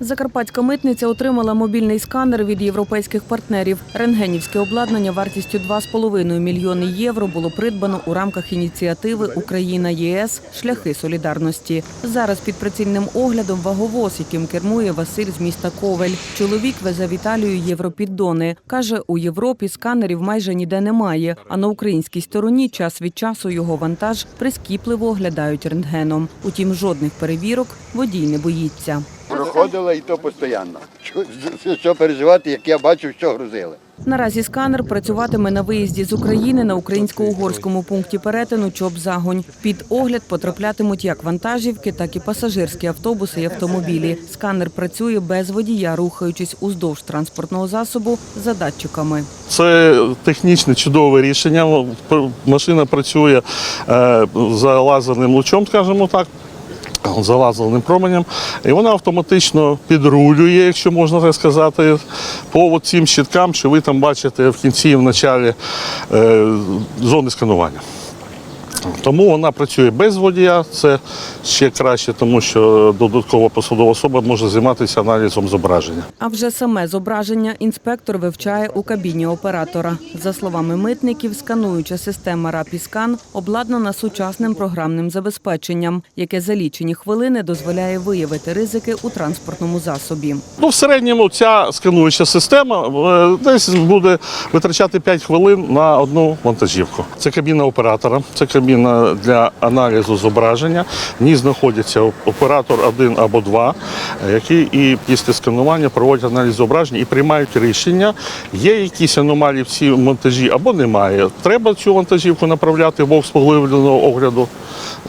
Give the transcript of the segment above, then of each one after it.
Закарпатська митниця отримала мобільний сканер від європейських партнерів. Рентгенівське обладнання вартістю 2,5 мільйони євро було придбано у рамках ініціативи Україна ЄС Шляхи солідарності. Зараз під прицільним оглядом ваговоз, яким кермує Василь з міста Ковель. Чоловік везе в Італію європіддони. каже, у Європі сканерів майже ніде немає. А на українській стороні час від часу його вантаж прискіпливо оглядають рентгеном. Утім, жодних перевірок водій не боїться. Проходила і то постійно. Що, переживати, як я бачив, що грузили. Наразі сканер працюватиме на виїзді з України на українсько-угорському пункті перетину Чоп-Загонь. Під огляд потраплятимуть як вантажівки, так і пасажирські автобуси і автомобілі. Сканер працює без водія, рухаючись уздовж транспортного засобу за датчиками. Це технічне чудове рішення. Машина працює е, за лазерним лучом, скажімо так. За лазерним променем, і вона автоматично підрулює, якщо можна так сказати, по цим щиткам, що ви там бачите в кінці і в началі е, зони сканування. Тому вона працює без водія, це ще краще, тому що додаткова посадова особа може займатися аналізом зображення. А вже саме зображення інспектор вивчає у кабіні оператора. За словами митників, скануюча система Рапіскан обладнана сучасним програмним забезпеченням, яке за лічені хвилини дозволяє виявити ризики у транспортному засобі. Ну, в середньому ця скануюча система е, десь буде витрачати 5 хвилин на одну вантажівку. Це кабіна оператора, це кабіна для аналізу зображення. В ній знаходиться оператор один або два, е, які і після сканування проводять аналіз зображення і приймають рішення, є якісь аномалії в цій монтажі або немає. Треба цю вантажівку направляти в поглибленого огляду,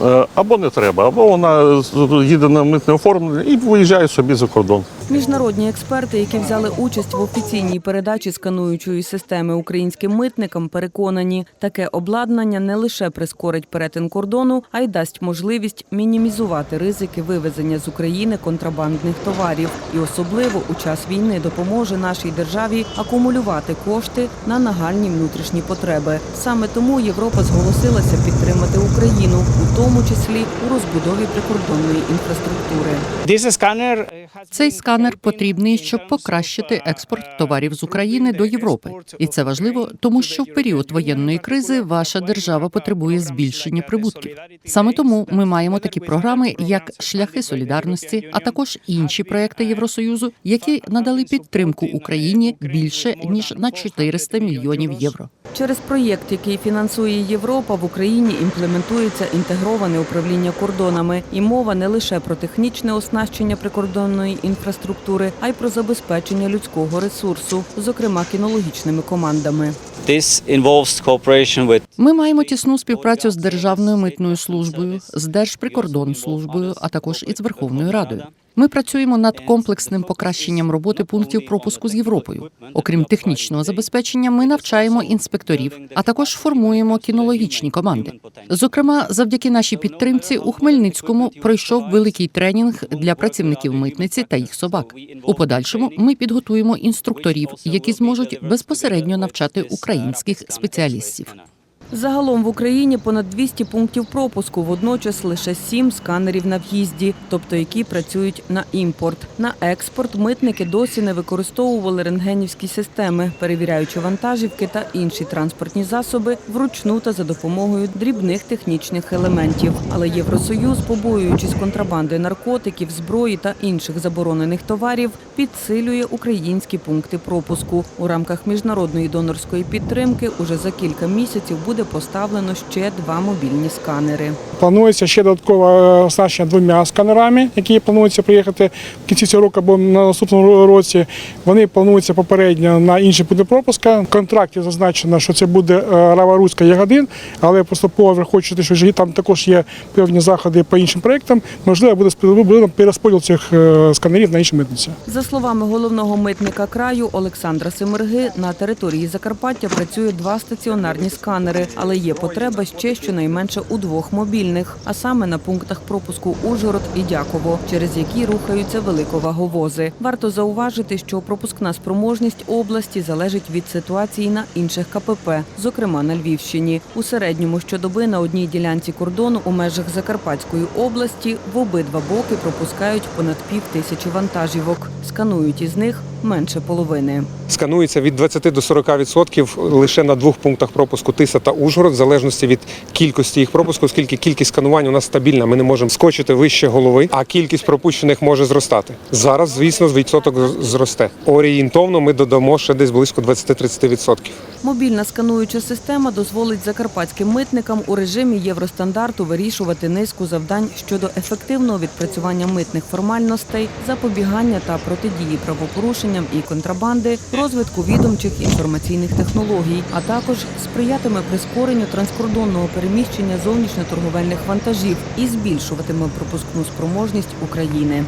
е, або не треба, або вона їде на митне оформлення і виїжджає собі за кордон. Міжнародні експерти, які взяли участь в офіційній передачі скануючої системи українським митникам, переконані, таке обладнання не лише прискорить перетин кордону, а й дасть можливість мінімізувати ризики вивезення з України контрабандних товарів і особливо у час війни допоможе нашій державі акумулювати кошти на нагальні внутрішні потреби. Саме тому Європа зголосилася підтримати Україну, у тому числі у розбудові прикордонної інфраструктури. Цей сканер потрібний, щоб покращити експорт товарів з України до Європи, і це важливо, тому що в період воєнної кризи ваша держава потребує збільшення прибутків. Саме тому ми маємо такі програми, як шляхи солідарності, а також інші проекти Євросоюзу, які надали підтримку Україні більше ніж на 400 мільйонів євро. Через проєкт, який фінансує Європа, в Україні імплементується інтегроване управління кордонами, і мова не лише про технічне оснащення прикордонної інфраструктури, а й про забезпечення людського ресурсу, зокрема кінологічними командами. This involves cooperation with Ми маємо тісну співпрацю з Державною митною службою, з Держприкордонслужбою, а також із Верховною Радою. Ми працюємо над комплексним покращенням роботи пунктів пропуску з Європою. Окрім технічного забезпечення, ми навчаємо інспекторів, а також формуємо кінологічні команди. Зокрема, завдяки нашій підтримці у Хмельницькому пройшов великий тренінг для працівників митниці та їх собак. У подальшому ми підготуємо інструкторів, які зможуть безпосередньо навчати українських спеціалістів. Загалом в Україні понад 200 пунктів пропуску, водночас лише 7 сканерів на в'їзді, тобто які працюють на імпорт. На експорт митники досі не використовували рентгенівські системи, перевіряючи вантажівки та інші транспортні засоби вручну та за допомогою дрібних технічних елементів. Але Євросоюз, побоюючись контрабанди наркотиків, зброї та інших заборонених товарів, підсилює українські пункти пропуску. У рамках міжнародної донорської підтримки уже за кілька місяців буде поставлено ще два мобільні сканери. Планується ще додаткове оснащення двома сканерами, які плануються приїхати в кінці цього року або на наступному році. Вони плануються попередньо на інші пункти пропуска. В контракті зазначено, що це буде Рава Руська Ягодин, але поступово враховуючи, що там також є певні заходи по іншим проектам. Можливо, буде перерозподіл цих е, сканерів на інші митниці. За словами головного митника краю Олександра Семерги, на території Закарпаття працює два стаціонарні сканери. Але є потреба ще щонайменше у двох мобільних, а саме на пунктах пропуску Ужгород і Дяково, через які рухаються великоваговози. Варто зауважити, що пропускна спроможність області залежить від ситуації на інших КПП, зокрема на Львівщині. У середньому щодоби на одній ділянці кордону у межах Закарпатської області в обидва боки пропускають понад пів тисячі вантажівок. Сканують із них менше половини. сканується від 20 до 40% лише на двох пунктах пропуску Тиса та Ужгород, в залежності від кількості їх пропуску, оскільки кількість сканувань у нас стабільна. Ми не можемо скочити вище голови, а кількість пропущених може зростати. Зараз, звісно, відсоток зросте. Орієнтовно ми додамо ще десь близько 20-30%. Мобільна скануюча система дозволить закарпатським митникам у режимі євростандарту вирішувати низку завдань щодо ефективного відпрацювання митних формальностей, запобігання та протидії правопорушенням і контрабанди, розвитку відомчих інформаційних технологій, а також сприятиме прискоренню транскордонного переміщення зовнішньоторговельних вантажів і збільшуватиме пропускну спроможність України.